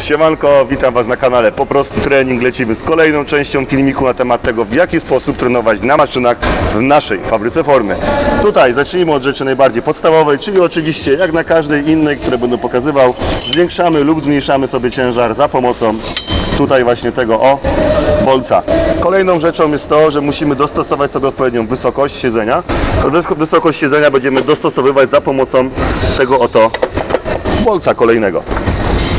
Siemanko, witam Was na kanale Po prostu Trening. Lecimy z kolejną częścią filmiku na temat tego, w jaki sposób trenować na maszynach w naszej fabryce formy. Tutaj zacznijmy od rzeczy najbardziej podstawowej, czyli oczywiście jak na każdej innej, które będę pokazywał, zwiększamy lub zmniejszamy sobie ciężar za pomocą tutaj właśnie tego o bolca. Kolejną rzeczą jest to, że musimy dostosować sobie odpowiednią wysokość siedzenia. Wys- Wysokość siedzenia będziemy dostosowywać za pomocą tego oto bolca kolejnego.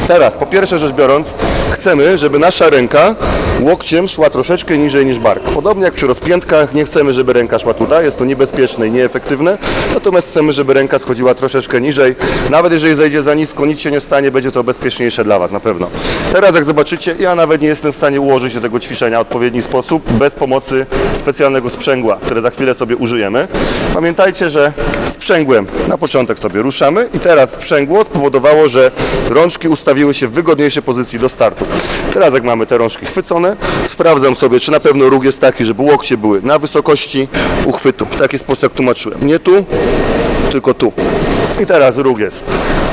Teraz, po pierwsze rzecz biorąc, chcemy, żeby nasza ręka łokciem szła troszeczkę niżej niż bark. Podobnie jak przy rozpiętkach, nie chcemy, żeby ręka szła tutaj, jest to niebezpieczne i nieefektywne, natomiast chcemy, żeby ręka schodziła troszeczkę niżej. Nawet jeżeli zejdzie za nisko, nic się nie stanie, będzie to bezpieczniejsze dla Was, na pewno. Teraz, jak zobaczycie, ja nawet nie jestem w stanie ułożyć do tego ćwiczenia w odpowiedni sposób, bez pomocy specjalnego sprzęgła, które za chwilę sobie użyjemy. Pamiętajcie, że sprzęgłem na początek sobie ruszamy i teraz sprzęgło spowodowało, że rączki ustawiły się w wygodniejszej pozycji do startu. Teraz jak mamy te rączki chwycone, sprawdzam sobie, czy na pewno róg jest taki, żeby łokcie były na wysokości uchwytu. W taki sposób jak tłumaczyłem. Nie tu, tylko tu. I teraz róg jest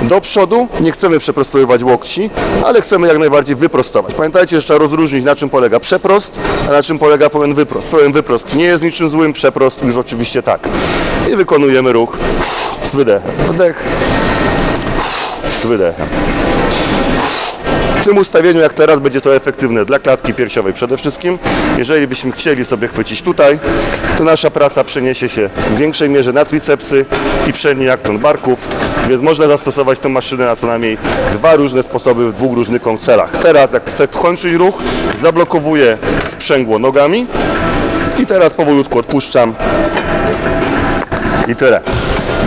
do przodu. Nie chcemy przeprostowywać łokci, ale chcemy jak najbardziej wyprostować. Pamiętajcie, że trzeba rozróżnić na czym polega przeprost, a na czym polega pełen wyprost. Pełen wyprost nie jest niczym złym, przeprost już oczywiście tak. I wykonujemy ruch z wydechem. Wdech, wydechem. W tym ustawieniu jak teraz będzie to efektywne dla klatki piersiowej przede wszystkim. Jeżeli byśmy chcieli sobie chwycić tutaj, to nasza praca przeniesie się w większej mierze na tricepsy i przedni akton barków, więc można zastosować tę maszynę na co najmniej dwa różne sposoby w dwóch różnych celach. Teraz jak chcę kończyć ruch, zablokowuję sprzęgło nogami i teraz powolutku odpuszczam i tyle.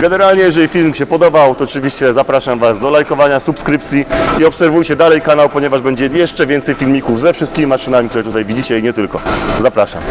Generalnie, jeżeli film się podobał, to oczywiście zapraszam Was do lajkowania, subskrypcji i obserwujcie dalej kanał, ponieważ będzie jeszcze więcej filmików ze wszystkimi maszynami, które tutaj widzicie i nie tylko. Zapraszam.